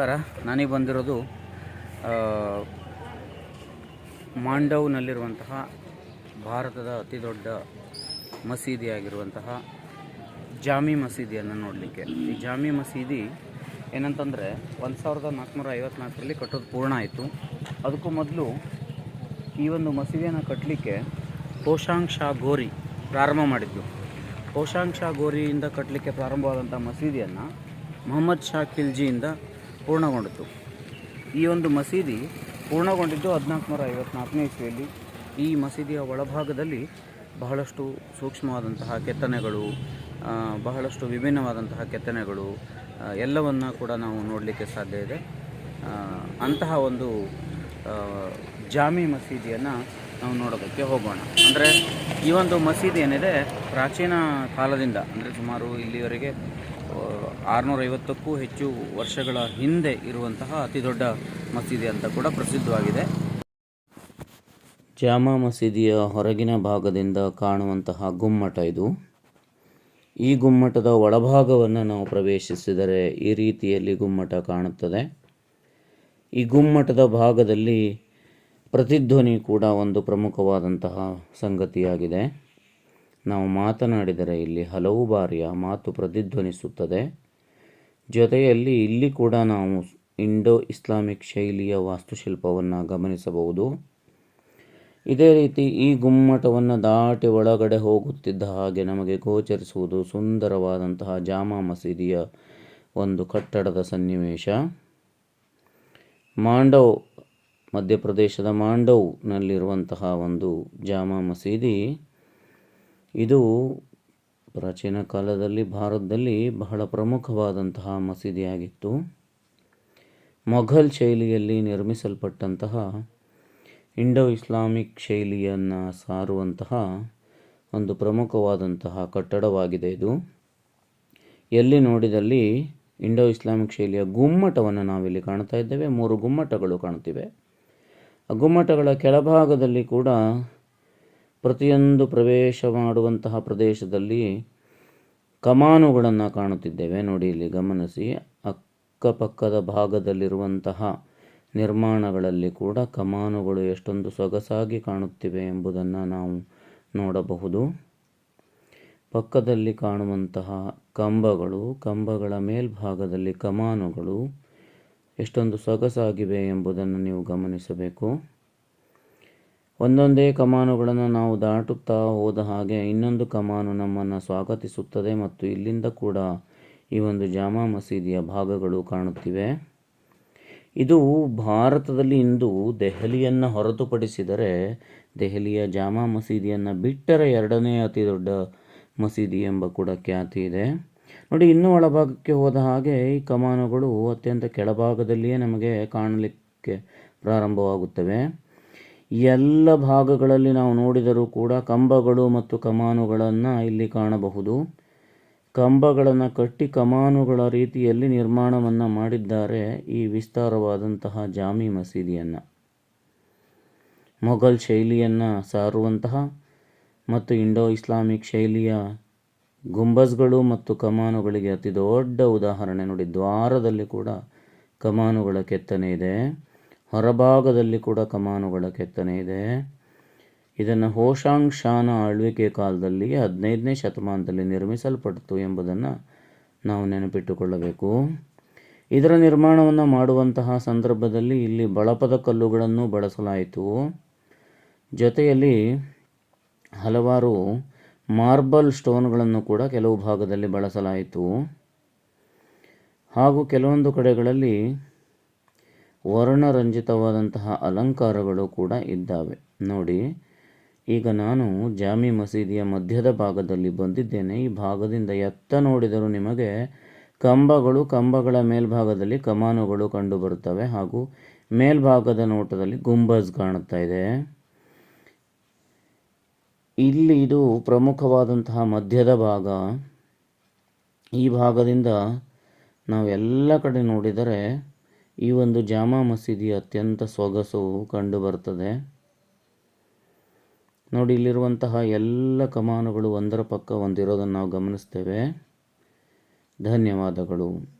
ನಮಸ್ಕಾರ. ನಾನೀಗ ಬಂದಿರೋದು ಮಾಂಡವ್ನಲ್ಲಿರುವಂತಹ ಭಾರತದ ಅತಿ ದೊಡ್ಡ ಮಸೀದಿಯಾಗಿರುವಂತಹ ಜಾಮಿ ಮಸೀದಿಯನ್ನು ನೋಡಲಿಕ್ಕೆ. ಈ ಜಾಮಿ ಮಸೀದಿ ಏನಂತಂದರೆ ಒಂದು ಸಾವಿರದ ನಾಲ್ಕುನೂರ ಐವತ್ನಾಲ್ಕರಲ್ಲಿ ಕಟ್ಟೋದು ಪೂರ್ಣ ಆಯಿತು. ಅದಕ್ಕೂ ಮೊದಲು ಈ ಒಂದು ಮಸೀದಿಯನ್ನು ಕಟ್ಟಲಿಕ್ಕೆ ಪೋಷಾಂಗ್ ಶಾ ಗೋರಿ ಪ್ರಾರಂಭ ಮಾಡಿದ್ದು ಪೋಷಾಂಗ್ ಶಾ ಗೋರಿಯಿಂದ ಕಟ್ಟಲಿಕ್ಕೆ ಪ್ರಾರಂಭವಾದಂಥ ಮಸೀದಿಯನ್ನು ಮೊಹಮ್ಮದ್ ಶಾ ಖಿಲ್ಜಿಯಿಂದ ಪೂರ್ಣಗೊಂಡಿತು. ಈ ಒಂದು ಮಸೀದಿ ಪೂರ್ಣಗೊಂಡಿದ್ದು ಹದಿನಾಲ್ಕುನೂರ ಐವತ್ನಾಲ್ಕನೇ ಇಸ್ವಿಯಲ್ಲಿ. ಈ ಮಸೀದಿಯ ಒಳಭಾಗದಲ್ಲಿ ಬಹಳಷ್ಟು ಸೂಕ್ಷ್ಮವಾದಂತಹ ಕೆತ್ತನೆಗಳು ಬಹಳಷ್ಟು ವಿಭಿನ್ನವಾದಂತಹ ಕೆತ್ತನೆಗಳು ಎಲ್ಲವನ್ನು ಕೂಡ ನಾವು ನೋಡಲಿಕ್ಕೆ ಸಾಧ್ಯ ಇದೆ. ಅಂತಹ ಒಂದು ಜಾಮಿ ಮಸೀದಿಯನ್ನು ನಾವು ನೋಡೋದಕ್ಕೆ ಹೋಗೋಣ. ಅಂದರೆ ಈ ಒಂದು ಮಸೀದಿ ಏನಿದೆ, ಪ್ರಾಚೀನ ಕಾಲದಿಂದ, ಅಂದರೆ ಸುಮಾರು ಇಲ್ಲಿವರೆಗೆ ಆರುನೂರೈವತ್ತಕ್ಕೂ ಹೆಚ್ಚು ವರ್ಷಗಳ ಹಿಂದೆ ಇರುವಂತಹ ಅತಿ ದೊಡ್ಡ ಮಸೀದಿ ಅಂತ ಕೂಡ ಪ್ರಸಿದ್ಧವಾಗಿದೆ. ಜಾಮಾ ಮಸೀದಿಯ ಹೊರಗಿನ ಭಾಗದಿಂದ ಕಾಣುವಂತಹ ಗುಮ್ಮಟ ಇದು. ಈ ಗುಮ್ಮಟದ ಒಳಭಾಗವನ್ನು ನಾವು ಪ್ರವೇಶಿಸಿದರೆ ಈ ರೀತಿಯಲ್ಲಿ ಗುಮ್ಮಟ ಕಾಣುತ್ತದೆ. ಈ ಗುಮ್ಮಟದ ಭಾಗದಲ್ಲಿ ಪ್ರತಿಧ್ವನಿ ಕೂಡ ಒಂದು ಪ್ರಮುಖವಾದಂತಹ ಸಂಗತಿಯಾಗಿದೆ. ನಾವು ಮಾತನಾಡಿದರೆ ಇಲ್ಲಿ ಹಲವು ಬಾರಿಯ ಮಾತು ಪ್ರತಿಧ್ವನಿಸುತ್ತದೆ. ಜೊತೆಯಲ್ಲಿ ಇಲ್ಲಿ ಕೂಡ ನಾವು ಇಂಡೋ ಇಸ್ಲಾಮಿಕ್ ಶೈಲಿಯ ವಾಸ್ತುಶಿಲ್ಪವನ್ನು ಗಮನಿಸಬಹುದು. ಇದೇ ರೀತಿ ಈ ಗುಮ್ಮಟವನ್ನು ದಾಟಿ ಒಳಗಡೆ ಹೋಗುತ್ತಿದ್ದ ಹಾಗೆ ನಮಗೆ ಗೋಚರಿಸುವುದು ಸುಂದರವಾದಂತಹ ಜಾಮಾ ಮಸೀದಿಯ ಒಂದು ಕಟ್ಟಡದ ಸನ್ನಿವೇಶ. ಮಾಂಡವ್ ಮಧ್ಯಪ್ರದೇಶದ ಮಾಂಡವ್ನಲ್ಲಿರುವಂತಹ ಒಂದು ಜಾಮಾ ಮಸೀದಿ. ಇದು ಪ್ರಾಚೀನ ಕಾಲದಲ್ಲಿ ಭಾರತದಲ್ಲಿ ಬಹಳ ಪ್ರಮುಖವಾದಂತಹ ಮಸೀದಿಯಾಗಿತ್ತು. ಮೊಘಲ್ ಶೈಲಿಯಲ್ಲಿ ನಿರ್ಮಿಸಲ್ಪಟ್ಟಂತಹ ಇಂಡೋ ಇಸ್ಲಾಮಿಕ್ ಶೈಲಿಯನ್ನು ಸಾರುವಂತಹ ಒಂದು ಪ್ರಮುಖವಾದಂತಹ ಕಟ್ಟಡವಾಗಿದೆ ಇದು. ಎಲ್ಲಿ ನೋಡಿದಲ್ಲಿ ಇಂಡೋ ಇಸ್ಲಾಮಿಕ್ ಶೈಲಿಯ ಗುಮ್ಮಟವನ್ನು ನಾವಿಲ್ಲಿ ಕಾಣ್ತಾ ಇದ್ದೇವೆ. ಮೂರು ಗುಮ್ಮಟಗಳು ಕಾಣುತ್ತಿವೆ ಗುಮ್ಮಟಗಳ ಕೆಳಭಾಗದಲ್ಲಿ ಕೂಡ ಪ್ರತಿಯೊಂದು ಪ್ರವೇಶ ಮಾಡುವಂತಹ ಪ್ರದೇಶದಲ್ಲಿ ಕಮಾನುಗಳನ್ನು ಕಾಣುತ್ತಿದ್ದೇವೆ. ನೋಡಿ, ಇಲ್ಲಿ ಗಮನಿಸಿ. ಅಕ್ಕಪಕ್ಕದ ಭಾಗದಲ್ಲಿರುವಂತಹ ನಿರ್ಮಾಣಗಳಲ್ಲಿ ಕೂಡ ಕಮಾನುಗಳು ಎಷ್ಟೊಂದು ಸೊಗಸಾಗಿ ಕಾಣುತ್ತಿವೆ ಎಂಬುದನ್ನು ನಾವು ನೋಡಬಹುದು. ಪಕ್ಕದಲ್ಲಿ ಕಾಣುವಂತಹ ಕಂಬಗಳು, ಕಂಬಗಳ ಮೇಲ್ಭಾಗದಲ್ಲಿ ಕಮಾನುಗಳು ಎಷ್ಟೊಂದು ಸೊಗಸಾಗಿವೆ ಎಂಬುದನ್ನು ನೀವು ಗಮನಿಸಬೇಕು. ಒಂದೊಂದೇ ಕಮಾನುಗಳನ್ನು ನಾವು ದಾಟುತ್ತಾ ಹೋದ ಹಾಗೆ ಇನ್ನೊಂದು ಕಮಾನು ನಮ್ಮನ್ನು ಸ್ವಾಗತಿಸುತ್ತದೆ ಮತ್ತು ಇಲ್ಲಿಂದ ಕೂಡ ಈ ಒಂದು ಜಾಮಾ ಮಸೀದಿಯ ಭಾಗಗಳು ಕಾಣುತ್ತಿವೆ. ಇದು ಭಾರತದಲ್ಲಿ ಇಂದು ದೆಹಲಿಯನ್ನು ಹೊರತುಪಡಿಸಿದರೆ ದೆಹಲಿಯ ಜಾಮಾ ಮಸೀದಿಯನ್ನು ಬಿಟ್ಟರೆ ಎರಡನೇ ಅತಿ ದೊಡ್ಡ ಮಸೀದಿ ಎಂಬ ಕೂಡ ಖ್ಯಾತಿ ಇದೆ. ನೋಡಿ, ಇನ್ನೂ ಒಳಭಾಗಕ್ಕೆ ಹೋದ ಹಾಗೆ ಈ ಕಮಾನುಗಳು ಅತ್ಯಂತ ಕೆಳಭಾಗದಲ್ಲಿಯೇ ನಮಗೆ ಕಾಣಲಿಕ್ಕೆ ಪ್ರಾರಂಭವಾಗುತ್ತವೆ. ಎಲ್ಲ ಭಾಗಗಳಲ್ಲಿ ನಾವು ನೋಡಿದರೂ ಕೂಡ ಕಂಬಗಳು ಮತ್ತು ಕಮಾನುಗಳನ್ನು ಇಲ್ಲಿ ಕಾಣಬಹುದು. ಕಂಬಗಳನ್ನು ಕಟ್ಟಿ ಕಮಾನುಗಳ ರೀತಿಯಲ್ಲಿ ನಿರ್ಮಾಣವನ್ನು ಮಾಡಿದ್ದಾರೆ ಈ ವಿಸ್ತಾರವಾದಂತಹ ಜಾಮಿ ಮಸೀದಿಯನ್ನು. ಮೊಘಲ್ ಶೈಲಿಯನ್ನು ಸಾರುವಂತಹ ಮತ್ತು ಇಂಡೋ ಇಸ್ಲಾಮಿಕ್ ಶೈಲಿಯ ಗುಂಬಜ್ಗಳು ಮತ್ತು ಕಮಾನುಗಳಿಗೆ ಅತಿ ದೊಡ್ಡ ಉದಾಹರಣೆ ನೋಡಿ, ದ್ವಾರದಲ್ಲಿ ಕೂಡ ಕಮಾನುಗಳ ಕೆತ್ತನೆ ಇದೆ. ಹೊರಭಾಗದಲ್ಲಿ ಕೂಡ ಕಮಾನುಗಳ ಕೆತ್ತನೆ ಇದೆ. ಇದನ್ನು ಹೋಶಾಂಗ್ ಶಾನ ಆಳ್ವಿಕೆ ಕಾಲದಲ್ಲಿ, ಹದಿನೈದನೇ ಶತಮಾನದಲ್ಲಿ ನಿರ್ಮಿಸಲ್ಪಟ್ಟಿತು ಎಂಬುದನ್ನು ನಾವು ನೆನಪಿಟ್ಟುಕೊಳ್ಳಬೇಕು. ಇದರ ನಿರ್ಮಾಣವನ್ನು ಮಾಡುವಂತಹ ಸಂದರ್ಭದಲ್ಲಿ ಇಲ್ಲಿ ಬಳಪದ ಕಲ್ಲುಗಳನ್ನು ಬಳಸಲಾಯಿತು. ಜೊತೆಯಲ್ಲಿ ಹಲವಾರು ಮಾರ್ಬಲ್ ಸ್ಟೋನ್ಗಳನ್ನು ಕೂಡ ಕೆಲವು ಭಾಗದಲ್ಲಿ ಬಳಸಲಾಯಿತು. ಹಾಗೂ ಕೆಲವೊಂದು ಕಡೆಗಳಲ್ಲಿ ವರ್ಣರಂಜಿತವಾದಂತಹ ಅಲಂಕಾರಗಳು ಕೂಡ ಇದ್ದಾವೆ. ನೋಡಿ, ಈಗ ನಾನು ಜಾಮಿ ಮಸೀದಿಯ ಮಧ್ಯದ ಭಾಗದಲ್ಲಿ ಬಂದಿದ್ದೇನೆ. ಈ ಭಾಗದಿಂದ ಎತ್ತ ನೋಡಿದರೂ ನಿಮಗೆ ಕಂಬಗಳು, ಕಂಬಗಳ ಮೇಲ್ಭಾಗದಲ್ಲಿ ಕಮಾನುಗಳು ಕಂಡುಬರುತ್ತವೆ ಹಾಗೂ ಮೇಲ್ಭಾಗದ ನೋಟದಲ್ಲಿ ಗುಂಬಜ್ ಕಾಣುತ್ತಾ ಇದೆ. ಇಲ್ಲಿ ಇದು ಪ್ರಮುಖವಾದಂತಹ ಮಧ್ಯದ ಭಾಗ. ಈ ಭಾಗದಿಂದ ನಾವೆಲ್ಲ ಕಡೆ ನೋಡಿದರೆ ಈ ಒಂದು ಜಾಮಾ ಮಸೀದಿ ಅತ್ಯಂತ ಸೊಗಸು ಕಂಡುಬರ್ತದೆ ನೋಡಿ, ಇಲ್ಲಿರುವಂತಹ ಎಲ್ಲ ಕಮಾನುಗಳು ಒಂದರ ಪಕ್ಕ ಒಂದಿರೋದನ್ನು ನಾವು ಗಮನಿಸ್ತೇವೆ. ಧನ್ಯವಾದಗಳು.